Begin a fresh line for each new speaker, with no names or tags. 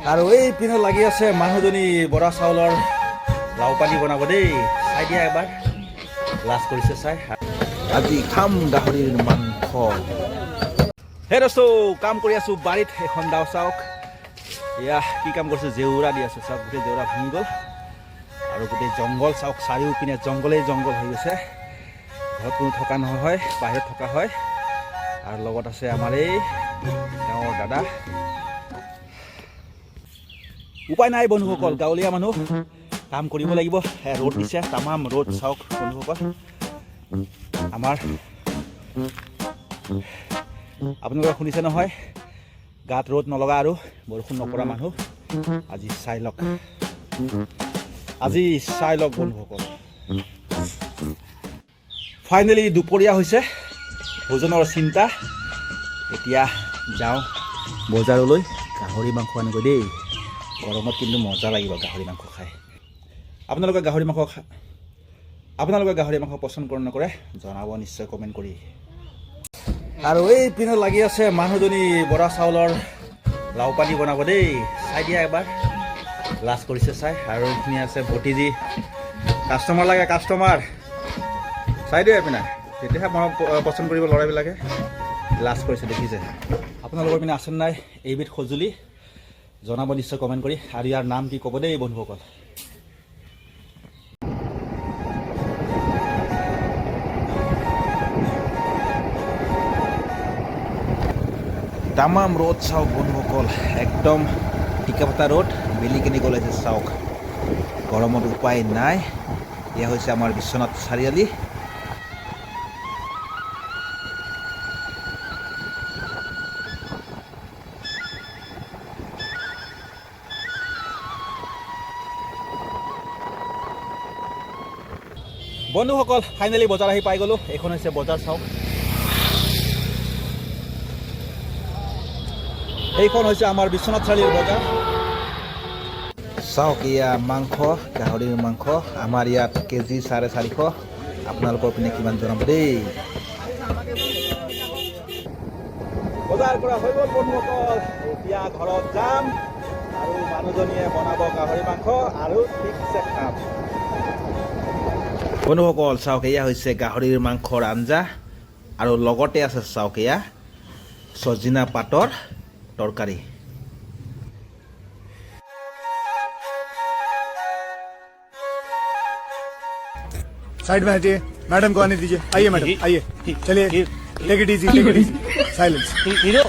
আৰু এই পিনে লাগি আছে মানুহজনী বৰা চাউলৰ লাও পানী বনাব দেই। চাই দিয়া এবাৰ। লাজ কৰিছে চাই। আজি খাম গাহৰিৰ মাংস। হে দোস্তো, কাম কৰি আছো বাৰীত। এখন দাও চাওক। এয়া কি কাম কৰিছো? জেউৰা দি আছো চাওক। গোটেই জেউৰা ভাঙি গ'ল। আৰু গোটেই জংঘল চাওক। চাৰিওপিনে জংঘলেই জংঘল হৈ গৈছে। ঘৰত কোনো থকা নহয় বাহিৰত থকা হয়। আৰু লগত আছে আমাৰ এই গাঁৱৰ দাদা। উপায় নাই বন্ধুসকল গাঁৱলীয়া মানুহ। কাম কৰিব লাগিব ৰ'দ দিছে তামাম ৰ'দ চাওক বন্ধুসকল। আমাৰ আপোনালোকে শুনিছে নহয় গাত ৰ'দ নলগা আৰু বৰষুণ নপৰা মানুহ। আজি চাই লওক। আজি চাই লওক বন্ধুসকল। ফাইনেলি দুপৰীয়া হৈছে ভোজনৰ চিন্তা। এতিয়া যাওঁ বজাৰলৈ গাহৰি মাংস আনিব দেই। গৰমত কিন্তু মজা লাগিব গাহৰি মাংস খাই। আপোনালোকে গাহৰি মাংস খা আপোনালোকে গাহৰি মাংস পচন্দ কৰে নকৰে, জনাব নিশ্চয় কমেণ্ট কৰি। আৰু এই পিনে লাগি আছে মানুহজনী বৰা চাউলৰ লাও পানী বনাব দেই। চাই দিয়া এবাৰ। লাজ কৰিছে চাই। আৰু এইখিনি আছে ভতিজী। কাষ্টমাৰ লাগে কাষ্টমাৰ চাই দিয়ে এইপিনে তেতিয়াহে মনত পচন্দ কৰিব ল'ৰাবিলাকে। লাজ কৰিছে, দেখিছে। আপোনালোকৰ পিনে আছে নাই? এইবিধ সঁজুলি। জনাব নিশ্চয় কমেণ্ট কৰি আৰু ইয়াৰ নাম কি ক'ব দেই বন্ধুসকল। তামাম ৰ'দ চাওক বন্ধুসকল, একদম টিকাপতা ৰ'দ বেলি কিনি গ'লাইছে চাওক। গৰমত উপায় নাই। এয়া হৈছে আমাৰ বিশ্বনাথ চাৰিআলি। বন্ধুসকল ফাইনেলি বজাৰ আহি পাই গ'লোঁ এইখন হৈছে বজাৰ চাওক এইখন হৈছে আমাৰ বিশ্বনাথ চাৰিআলিৰ বজাৰ। চাওক এয়া মাংস গাহৰিৰ মাংস। আমাৰ ইয়াত কেজি চাৰে চাৰিশ। আপোনালোকৰ পিনে কিমান জনাব দেই। বজাৰ কৰা হৈ গ'ল বন্ধুসকল। এতিয়া ঘৰত যাম আৰু মানুহজনীয়ে বনাব গাহৰি মাংস আৰু ঠিকছে খাম বন্ধুসকল চাওক এয়া হৈছে গাহৰিৰ মাংসৰ আঞ্জা আৰু লগতে আছে চাওক এয়া চজিনা পাতৰ তৰকাৰী
साइड में हटिए मैडम को आने दीजिए आइए मैडम आइए चलिए take it easy take it easy silence
hero